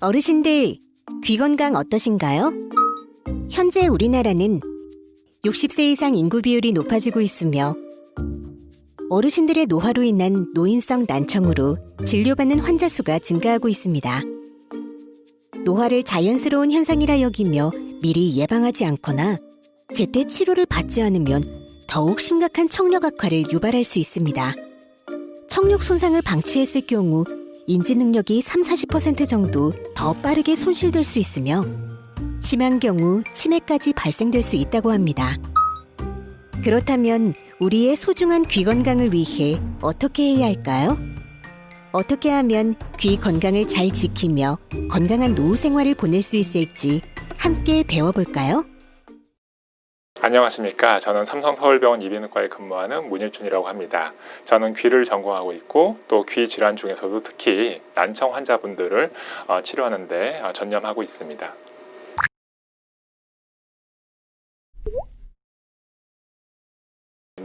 어르신들, 귀 건강 어떠신가요? 현재 우리나라는 60세 이상 인구 비율이 높아지고 있으며 어르신들의 노화로 인한 노인성 난청으로 진료받는 환자 수가 증가하고 있습니다. 노화를 자연스러운 현상이라 여기며 미리 예방하지 않거나 제때 치료를 받지 않으면 더욱 심각한 청력 악화를 유발할 수 있습니다. 청력 손상을 방치했을 경우 인지 능력이 3, 40% 정도 더 빠르게 손실될 수 있으며 심한 경우 치매까지 발생될 수 있다고 합니다. 그렇다면 우리의 소중한 귀 건강을 위해 어떻게 해야 할까요? 어떻게 하면 귀 건강을 잘 지키며 건강한 노후 생활을 보낼 수 있을지 함께 배워볼까요? 안녕하십니까. 저는 삼성 서울병원 이비인후과에 근무하는 문일준이라고 합니다. 저는 귀를 전공하고 있고 또 귀 질환 중에서도 특히 난청 환자분들을 어, 치료하는데 어, 전념하고 있습니다.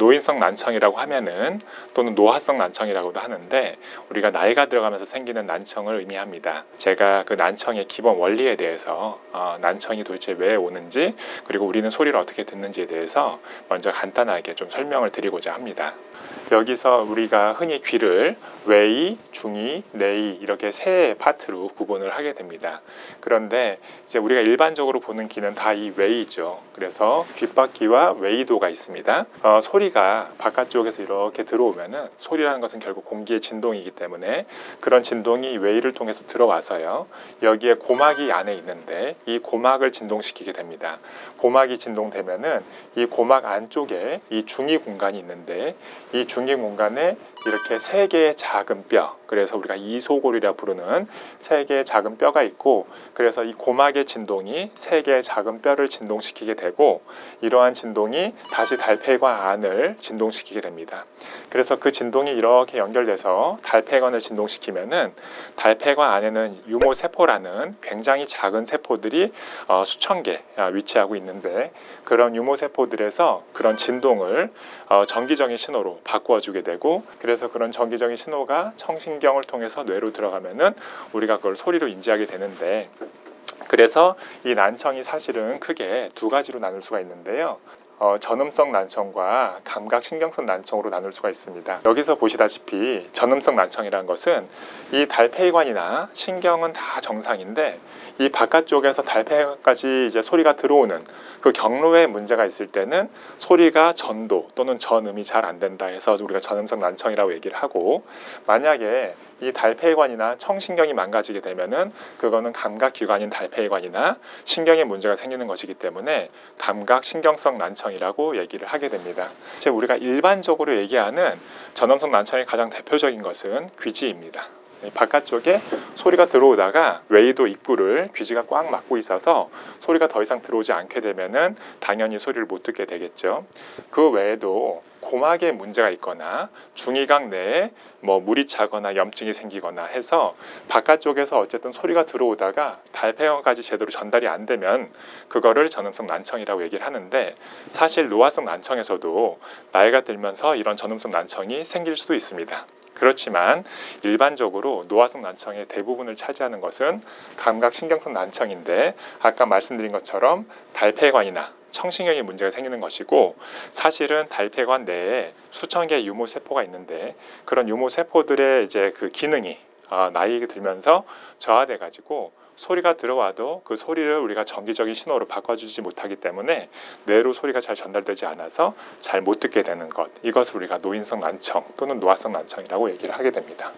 노인성 난청이라고 하면은 또는 노화성 난청이라고도 하는데 우리가 나이가 들어가면서 생기는 난청을 의미합니다. 제가 그 난청의 기본 원리에 대해서 어, 난청이 도대체 왜 오는지 그리고 우리는 소리를 어떻게 듣는지에 대해서 먼저 간단하게 좀 설명을 드리고자 합니다. 여기서 우리가 흔히 귀를 외이, 중이, 내이 이렇게 세 파트로 구분을 하게 됩니다. 그런데 이제 우리가 일반적으로 보는 귀는 다 이 외이죠. 그래서 귓바퀴와 외이도가 있습니다. 어, 소리 가 바깥쪽에서 이렇게 들어오면은 소리라는 것은 결국 공기의 진동이기 때문에 그런 진동이 외이를 통해서 들어와서요. 여기에 고막이 안에 있는데 이 고막을 진동시키게 됩니다. 고막이 진동되면은 이 고막 안쪽에 이 중이 공간이 있는데 이 중이 공간에 이렇게 세 개의 작은 뼈, 그래서 우리가 이소골이라 부르는 세 개의 작은 뼈가 있고, 그래서 이 고막의 진동이 세 개의 작은 뼈를 진동시키게 되고, 이러한 진동이 다시 달팽이관 안을 진동시키게 됩니다. 그래서 그 진동이 이렇게 연결돼서 달팽이관을 진동시키면은 달팽이관 안에는 유모 세포라는 굉장히 작은 세포들이 어, 수천 개 아, 위치하고 있는데 그런 유모 세포들에서 그런 진동을 어, 전기적인 신호로 바꾸어 주게 되고 그래서 그런 전기적인 신호가 청신경 을 통해서 뇌로 들어가면은 우리가 그걸 소리로 인지하게 되는데 그래서 이 난청이 사실은 크게 두 가지로 나눌 수가 있는데요. 어, 전음성 난청과 감각신경성 난청으로 나눌 수가 있습니다. 여기서 보시다시피 전음성 난청이라는 것은 이 달팽이관이나 신경은 다 정상인데 이 바깥쪽에서 달팽이까지 이제 소리가 들어오는 그 경로에 문제가 있을 때는 소리가 전도 또는 전음이 잘 안 된다 해서 우리가 전음성 난청이라고 얘기를 하고 만약에 이 달팽이관이나 청신경이 망가지게 되면은 그거는 감각 기관인 달팽이관이나 신경에 문제가 생기는 것이기 때문에 감각 신경성 난청이라고 얘기를 하게 됩니다. 이제 우리가 일반적으로 얘기하는 전음성 난청의 가장 대표적인 것은 귀지입니다. 이 바깥쪽에 소리가 들어오다가 웨이도 입구를 귀지가 꽉 막고 있어서 소리가 더 이상 들어오지 않게 되면은 당연히 소리를 못 듣게 되겠죠. 그 외에도 고막에 문제가 있거나 중이각 내에 뭐 물이 차거나 염증이 생기거나 해서 바깥쪽에서 어쨌든 소리가 들어오다가 달팽이까지 제대로 전달이 안 되면 그거를 전음성 난청이라고 얘기를 하는데 사실 노화성 난청에서도 나이가 들면서 이런 전음성 난청이 생길 수도 있습니다. 그렇지만 일반적으로 노화성 난청의 대부분을 차지하는 것은 감각신경성 난청인데 아까 말씀드린 것처럼 달팽이관이나 청신경에 문제가 생기는 것이고 사실은 달팽이관 내에 수천 개의 유모 세포가 있는데 그런 유모 세포들의 이제 그 기능이 어, 나이가 들면서 저하돼 가지고 소리가 들어와도 그 소리를 우리가 정기적인 신호로 바꿔주지 못하기 때문에 뇌로 소리가 잘 전달되지 않아서 잘 못 듣게 되는 것 이것을 우리가 노인성 난청 또는 노화성 난청이라고 얘기를 하게 됩니다.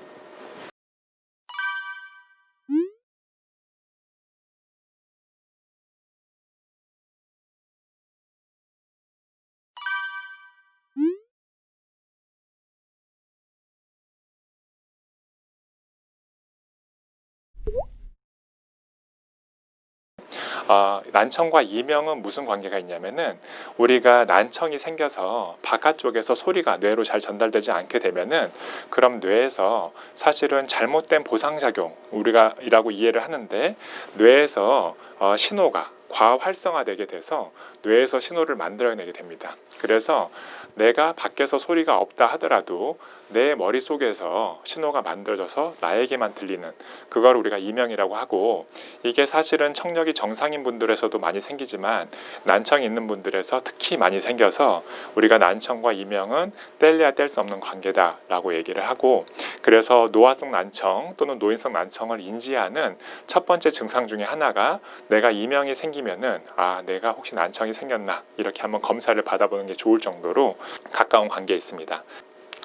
어, 난청과 이명은 무슨 관계가 있냐면은 우리가 난청이 생겨서 바깥쪽에서 소리가 뇌로 잘 전달되지 않게 되면은 그럼 뇌에서 사실은 잘못된 보상작용 우리가 이라고 이해를 하는데 뇌에서 어, 신호가 과활성화되게 돼서 뇌에서 신호를 만들어내게 됩니다. 그래서 내가 밖에서 소리가 없다 하더라도 내 머릿속에서 신호가 만들어져서 나에게만 들리는 그걸 우리가 이명이라고 하고 이게 사실은 청력이 정상인 분들에서도 많이 생기지만 난청이 있는 분들에서 특히 많이 생겨서 우리가 난청과 이명은 뗄래야 뗄 수 없는 관계다라고 얘기를 하고 그래서 노화성 난청 또는 노인성 난청을 인지하는 첫 번째 증상 중에 하나가 내가 이명이 생기면은 아 내가 혹시 난청이 생겼나 이렇게 한번 검사를 받아보는 게 좋을 정도로 가까운 관계에 있습니다.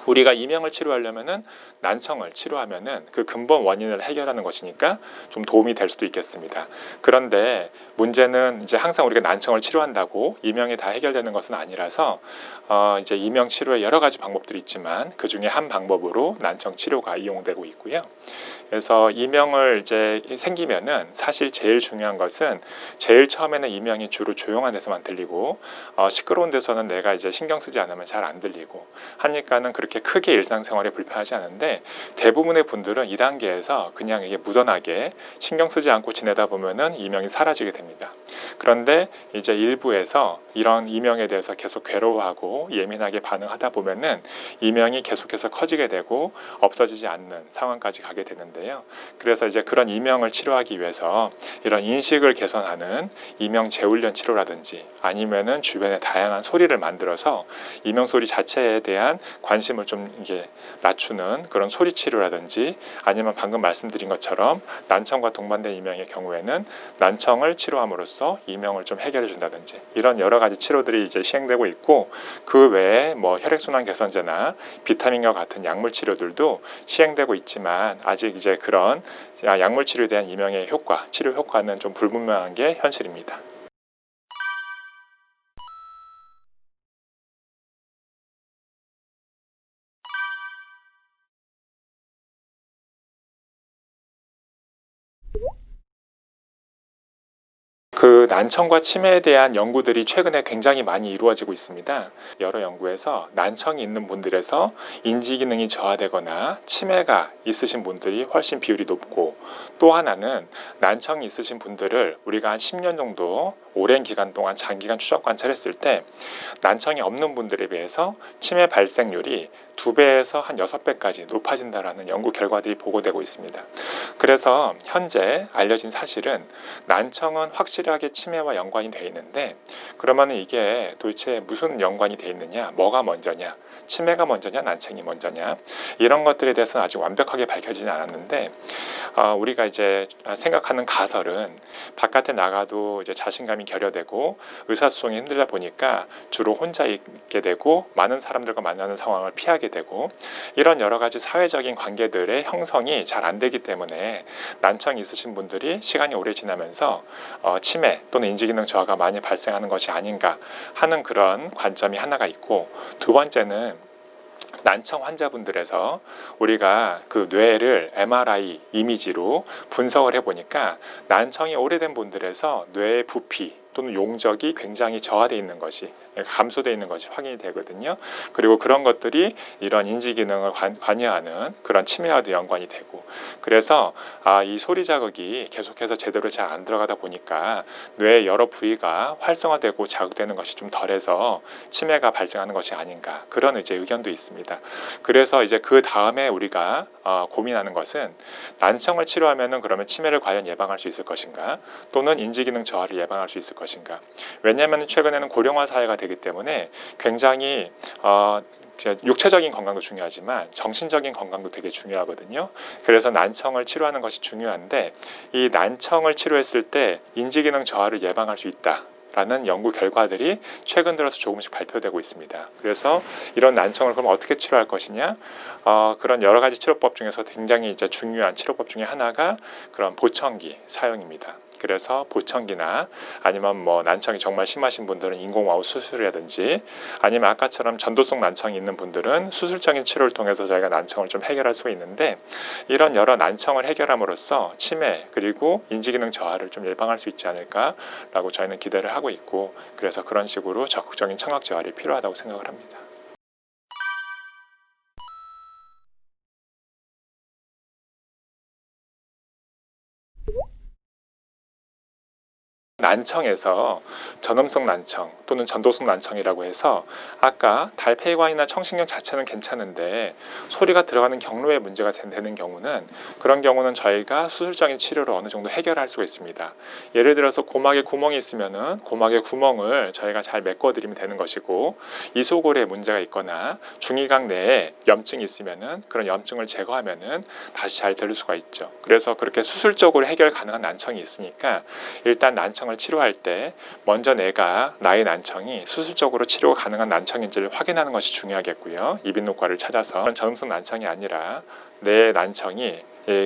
우리가 이명을 치료하려면은 난청을 치료하면은 그 근본 원인을 해결하는 것이니까 좀 도움이 될 수도 있겠습니다. 그런데 문제는 이제 항상 우리가 난청을 치료한다고 이명이 다 해결되는 것은 아니라서 어 이제 이명 치료에 여러 가지 방법들이 있지만 그 중에 한 방법으로 난청 치료가 이용되고 있고요. 그래서 이명을 이제 생기면은 사실 제일 중요한 것은 제일 처음에는 이명이 주로 조용한 데서만 들리고 어 시끄러운 데서는 내가 이제 신경 쓰지 않으면 잘 안 들리고 하니까는 그렇게 크게 일상생활에 불편하지 않은데 대부분의 분들은 이 단계에서 그냥 이게 무던하게 신경 쓰지 않고 지내다 보면은 이명이 사라지게 됩니다. 그런데 이제 일부에서 이런 이명에 대해서 계속 괴로워하고 예민하게 반응하다 보면은 이명이 계속해서 커지게 되고 없어지지 않는 상황까지 가게 되는데요. 그래서 이제 그런 이명을 치료하기 위해서 이런 인식을 개선하는 이명 재훈련 치료라든지 아니면은 주변에 다양한 소리를 만들어서 이명 소리 자체에 대한 관심을 좀 이게 낮추는 그런 소리 치료라든지 아니면 방금 말씀드린 것처럼 난청과 동반된 이명의 경우에는 난청을 치료함으로써 이명을 좀 해결해 준다든지 이런 여러 가지 치료들이 이제 시행되고 있고 그 외에 뭐 혈액순환 개선제나 비타민과 같은 약물 치료들도 시행되고 있지만 아직 이제 그런 약물 치료에 대한 이명의 효과, 치료 효과는 좀 불분명한 게 현실입니다. 난청과 치매에 대한 연구들이 최근에 굉장히 많이 이루어지고 있습니다. 여러 연구에서 난청이 있는 분들에서 인지 기능이 저하되거나 치매가 있으신 분들이 훨씬 비율이 높고 또 하나는 난청이 있으신 분들을 우리가 한 10년 정도 오랜 기간 동안 장기간 추적 관찰했을 때 난청이 없는 분들에 비해서 치매 발생률이 두 배에서 한 여섯 배까지 높아진다라는 연구 결과들이 보고되고 있습니다. 그래서 현재 알려진 사실은 난청은 확실하게 치매 와 연관이 돼 있는데 그러면 이게 도대체 무슨 연관이 돼 있느냐, 뭐가 먼저냐, 치매가 먼저냐, 난청이 먼저냐? 이런 것들에 대해서는 아직 완벽하게 밝혀지지 않았는데 어, 우리가 이제 생각하는 가설은 바깥에 나가도 이제 자신감이 결여되고 의사소통이 힘들다 보니까 주로 혼자 있게 되고 많은 사람들과 만나는 상황을 피하게 되고 이런 여러 가지 사회적인 관계들의 형성이 잘 안 되기 때문에 난청이 있으신 분들이 시간이 오래 지나면서 어, 치매 또는 인지기능 저하가 많이 발생하는 것이 아닌가 하는 그런 관점이 하나가 있고 두 번째는 난청 환자분들에서 우리가 그 뇌를 MRI 이미지로 분석을 해보니까 난청이 오래된 분들에서 뇌의 부피 또는 용적이 굉장히 저하돼 있는 것이 감소돼 있는 것이 확인이 되거든요. 그리고 그런 것들이 이런 인지 기능을 관, 관여하는 그런 치매와도 연관이 되고 그래서 아, 이 소리 자극이 계속해서 제대로 잘 안 들어가다 보니까 뇌의 여러 부위가 활성화되고 자극되는 것이 좀 덜해서 치매가 발생하는 것이 아닌가 그런 이제 의견도 있습니다. 그래서 이제 그 다음에 우리가 어, 고민하는 것은 난청을 치료하면은 그러면 치매를 과연 예방할 수 있을 것인가 또는 인지 기능 저하를 예방할 수 있을 것인가 왜냐하면 최근에는 고령화 사회가 되기 때문에 굉장히 어, 육체적인 건강도 중요하지만 정신적인 건강도 되게 중요하거든요. 그래서 난청을 치료하는 것이 중요한데 이 난청을 치료했을 때 인지기능 저하를 예방할 수 있다. 라는 연구 결과들이 최근 들어서 조금씩 발표되고 있습니다. 그래서 이런 난청을 그럼 어떻게 치료할 것이냐? 어, 그런 여러 가지 치료법 중에서 굉장히 이제 중요한 치료법 중에 하나가 그런 보청기 사용입니다. 그래서 보청기나 아니면 뭐 난청이 정말 심하신 분들은 인공 와우 수술이라든지 아니면 아까처럼 전도성 난청이 있는 분들은 수술적인 치료를 통해서 저희가 난청을 좀 해결할 수 있는데 이런 여러 난청을 해결함으로써 치매 그리고 인지기능 저하를 좀 예방할 수 있지 않을까라고 저희는 기대를 하고 있고 그래서 그런 식으로 적극적인 청각 재활이 필요하다고 생각을 합니다. 난청에서 전음성 난청 또는 전도성 난청이라고 해서 아까 달팽이관이나 청신경 자체는 괜찮은데 소리가 들어가는 경로에 문제가 된- 되는 경우는 그런 경우는 저희가 수술적인 치료로 어느 정도 해결할 수가 있습니다. 예를 들어서 고막에 구멍이 있으면은 고막의 구멍을 저희가 잘 메꿔드리면 되는 것이고 이소골에 문제가 있거나 중이각 내에 염증이 있으면은 그런 염증을 제거하면은 다시 잘 들을 수가 있죠. 그래서 그렇게 수술적으로 해결 가능한 난청이 있으니까 일단 난청을 치료할 때 먼저 내가 나의 난청이 수술적으로 치료가 가능한 난청인지를 확인하는 것이 중요하겠고요. 이비인후과를 찾아서 전음성 난청이 아니라 내 난청이 예,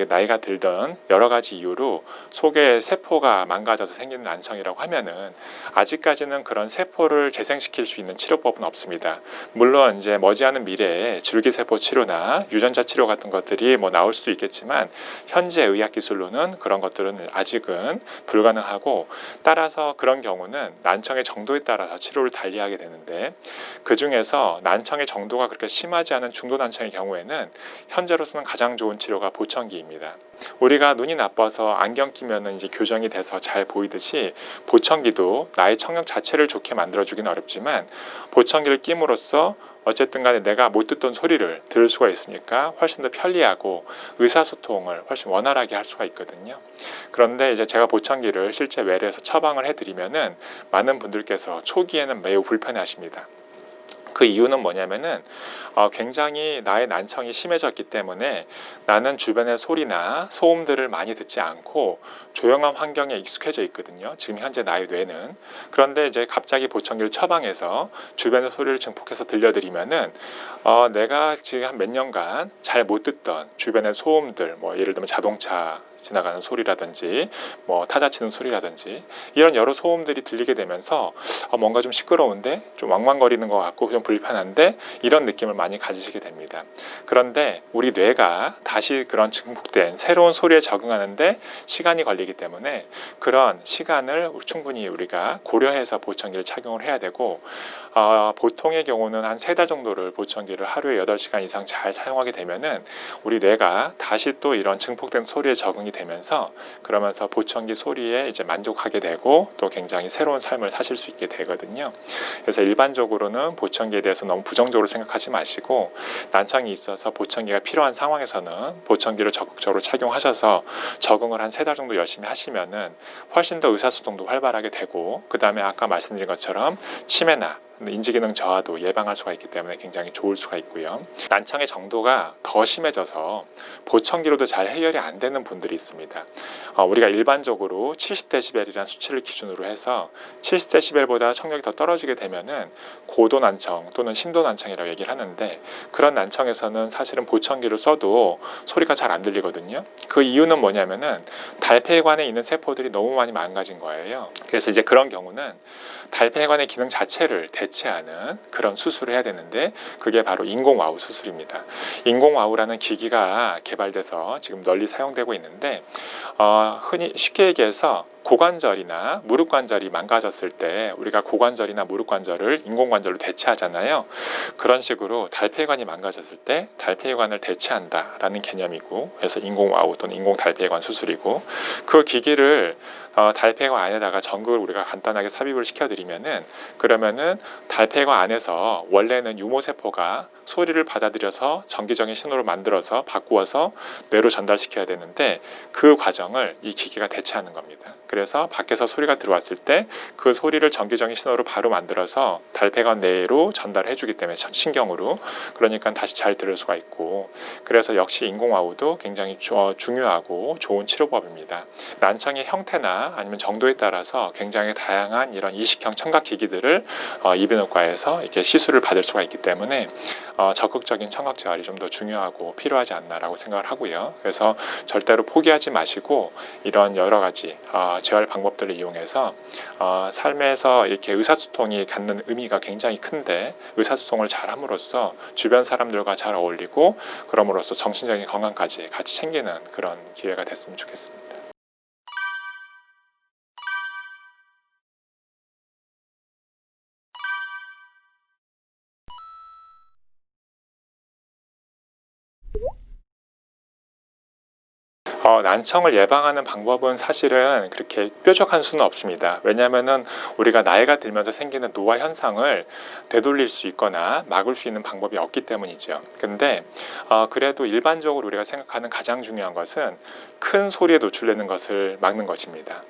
나이가 들던 여러 가지 이유로 속의 세포가 망가져서 생기는 난청이라고 하면은 아직까지는 그런 세포를 재생시킬 수 있는 치료법은 없습니다. 물론 이제 머지않은 미래에 줄기세포 치료나 유전자 치료 같은 것들이 뭐 나올 수도 있겠지만 현재 의학 기술로는 그런 것들은 아직은 불가능하고 따라서 그런 경우는 난청의 정도에 따라서 치료를 달리하게 되는데 그 중에서 난청의 정도가 그렇게 심하지 않은 중도 난청의 경우에는 현재로서는 가장 좋은 치료가 보청 기입니다. 우리가 눈이 나빠서 안경 끼면은 이제 교정이 돼서 잘 보이듯이 보청기도 나의 청력 자체를 좋게 만들어주기는 어렵지만 보청기를 끼므로써 어쨌든 간에 내가 못 듣던 소리를 들을 수가 있으니까 훨씬 더 편리하고 의사소통을 훨씬 원활하게 할 수가 있거든요. 그런데 이제 제가 보청기를 실제 외래에서 처방을 해드리면은 많은 분들께서 초기에는 매우 불편해하십니다. 그 이유는 뭐냐면은 어, 굉장히 나의 난청이 심해졌기 때문에 나는 주변의 소리나 소음들을 많이 듣지 않고 조용한 환경에 익숙해져 있거든요. 지금 현재 나의 뇌는 그런데 이제 갑자기 보청기를 처방해서 주변의 소리를 증폭해서 들려드리면은 어, 내가 지금 한 몇 년간 잘 못 듣던 주변의 소음들, 뭐 예를 들면 자동차 지나가는 소리라든지 뭐 타자 치는 소리라든지 이런 여러 소음들이 들리게 되면서 어, 뭔가 좀 시끄러운데 좀 왕왕거리는 것 같고 좀 불편한데 이런 느낌을 많이 가지시게 됩니다. 그런데 우리 뇌가 다시 그런 증폭된 새로운 소리에 적응하는데 시간이 걸리 기 때문에 그런 시간을 충분히 우리가 고려해서 보청기를 착용을 해야 되고 어, 보통의 경우는 한 세 달 정도를 보청기를 하루에 8시간 이상 잘 사용하게 되면은 우리 뇌가 다시 또 이런 증폭된 소리에 적응이 되면서 그러면서 보청기 소리에 이제 만족하게 되고 또 굉장히 새로운 삶을 사실 수 있게 되거든요. 그래서 일반적으로는 보청기에 대해서 너무 부정적으로 생각하지 마시고 난청이 있어서 보청기가 필요한 상황에서는 보청기를 적극적으로 착용하셔서 적응을 한 세 달 정도 열심히 하시면은 훨씬 더 의사소통도 활발하게 되고 그 다음에 아까 말씀드린 것처럼 치매나 인지기능 저하도 예방할 수가 있기 때문에 굉장히 좋을 수가 있고요. 난청의 정도가 더 심해져서 보청기로도 잘 해결이 안 되는 분들이 있습니다. 어, 우리가 일반적으로 70데시벨이라는 수치를 기준으로 해서 70데시벨보다 청력이 더 떨어지게 되면은 고도 난청 또는 심도 난청이라고 얘기를 하는데 그런 난청에서는 사실은 보청기를 써도 소리가 잘 안 들리거든요. 그 이유는 뭐냐면은 달팽이관에 있는 세포들이 너무 많이 망가진 거예요. 그래서 이제 그런 경우는 달팽이관의 기능 자체를 대 체하는 그런 수술을 해야 되는데 그게 바로 인공 와우 수술입니다. 인공 와우라는 기기가 개발돼서 지금 널리 사용되고 있는데 어, 흔히 쉽게 얘기해서 고관절이나 무릎 관절이 망가졌을 때 우리가 고관절이나 무릎 관절을 인공 관절로 대체하잖아요. 그런 식으로 달팽이관이 망가졌을 때 달팽이관을 대체한다라는 개념이고 그래서 인공 와우 또는 인공 달팽이관 수술이고 그 기기를 어, 달팽이관 안에다가 전극을 우리가 간단하게 삽입을 시켜드리면은 그러면은 달팽이관 안에서 원래는 유모 세포가 소리를 받아들여서 전기적인 신호를 만들어서 바꾸어서 뇌로 전달시켜야 되는데 그 과정을 이 기기가 대체하는 겁니다. 그래서 밖에서 소리가 들어왔을 때 그 소리를 전기적인 신호로 바로 만들어서 달팽이관 내로 전달해 주기 때문에 전- 신경으로 그러니까 다시 잘 들을 수가 있고 그래서 역시 인공와우도 굉장히 중요하고 좋은 치료법입니다. 난청의 형태나 아니면 정도에 따라서 굉장히 다양한 이런 이식형 청각 기기들을 어, 이비인후과에서 이렇게 시술을 받을 수가 있기 때문에 어, 적극적인 청각 재활이 좀 더 중요하고 필요하지 않나라고 생각을 하고요. 그래서 절대로 포기하지 마시고 이런 여러 가지 어, 재활 방법들을 이용해서 어, 삶에서 이렇게 의사소통이 갖는 의미가 굉장히 큰데 의사소통을 잘 함으로써 주변 사람들과 잘 어울리고 그럼으로써 정신적인 건강까지 같이 챙기는 그런 기회가 됐으면 좋겠습니다. 어, 난청을 예방하는 방법은 사실은 그렇게 뾰족한 수는 없습니다. 왜냐하면은 우리가 나이가 들면서 생기는 노화 현상을 되돌릴 수 있거나 막을 수 있는 방법이 없기 때문이죠. 근데 어, 그래도 일반적으로 우리가 생각하는 가장 중요한 것은 큰 소리에 노출되는 것을 막는 것입니다.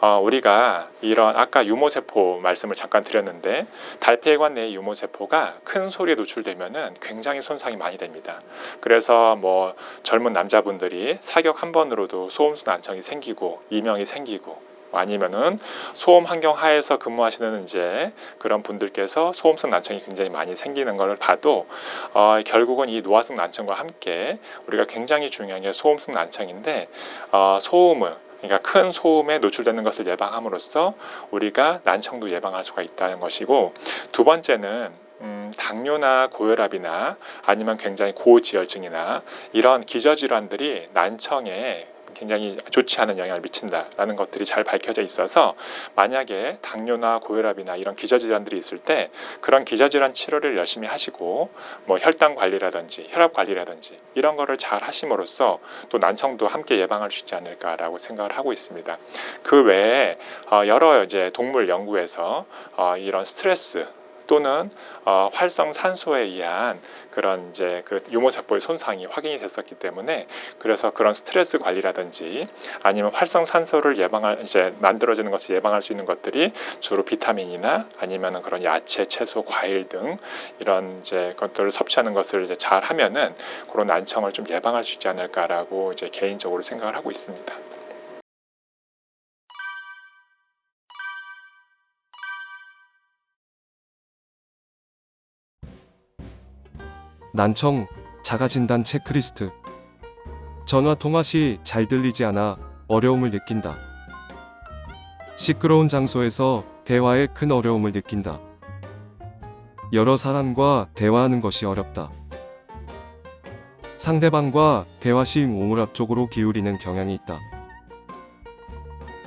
어, 우리가 이런 아까 유모세포 말씀을 잠깐 드렸는데 달폐관 내의 유모세포가 큰 소리에 노출되면은 굉장히 손상이 많이 됩니다. 그래서 뭐 젊은 남자분들이 사격 한번 으로도 소음수 난청이 생기고 이명이 생기고 아니면은 소음 환경 하에서 근무하시는 이제 그런 분들께서 소음성 난청이 굉장히 많이 생기는 걸 봐도 어, 결국은 이 노화성 난청과 함께 우리가 굉장히 중요한 게 소음성 난청인데 어, 소음을 그러니까 큰 소음에 노출되는 것을 예방함으로써 우리가 난청도 예방할 수가 있다는 것이고 두 번째는 음, 당뇨나 고혈압이나 아니면 굉장히 고지혈증이나 이런 기저질환들이 난청에 굉장히 좋지 않은 영향을 미친다라는 것들이 잘 밝혀져 있어서 만약에 당뇨나 고혈압이나 이런 기저질환들이 있을 때 그런 기저질환 치료를 열심히 하시고 뭐 혈당 관리라든지 혈압 관리라든지 이런 거를 잘 하심으로써 또 난청도 함께 예방할 수 있지 않을까라고 생각을 하고 있습니다. 그 외에 어, 여러 이제 동물 연구에서 어, 이런 스트레스 또는 어, 활성 산소에 의한 그런 이제 그 유모세포의 손상이 확인이 됐었기 때문에 그래서 그런 스트레스 관리라든지 아니면 활성 산소를 예방할 이제 만들어지는 것을 예방할 수 있는 것들이 주로 비타민이나 아니면은 그런 야채, 채소, 과일 등 이런 이제 것들을 섭취하는 것을 이제 잘 하면은 그런 난청을 좀 예방할 수 있지 않을까라고 이제 개인적으로 생각을 하고 있습니다. 난청 자가진단 체크리스트 전화 통화 시 잘 들리지 않아 어려움을 느낀다. 시끄러운 장소에서 대화에 큰 어려움을 느낀다. 여러 사람과 대화하는 것이 어렵다. 상대방과 대화 시 몸을 앞쪽으로 기울이는 경향이 있다.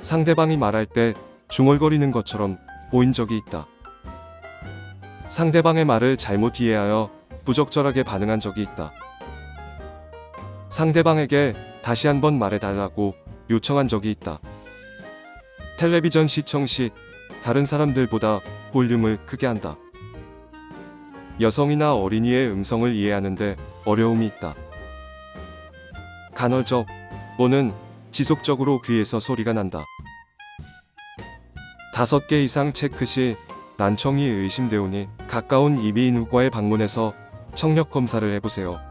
상대방이 말할 때 중얼거리는 것처럼 보인 적이 있다. 상대방의 말을 잘못 이해하여 부적절하게 반응한 적이 있다. 상대방에게 다시 한번 말해달라고 요청한 적이 있다. 텔레비전 시청 시 다른 사람들보다 볼륨을 크게 한다. 여성이나 어린이의 음성을 이해하는데 어려움이 있다. 간헐적 또는 지속적으로 귀에서 소리가 난다. 다섯 개 이상 체크 시 난청이 의심되오니 가까운 이비인후과에 방문해서 청력 검사를 해보세요.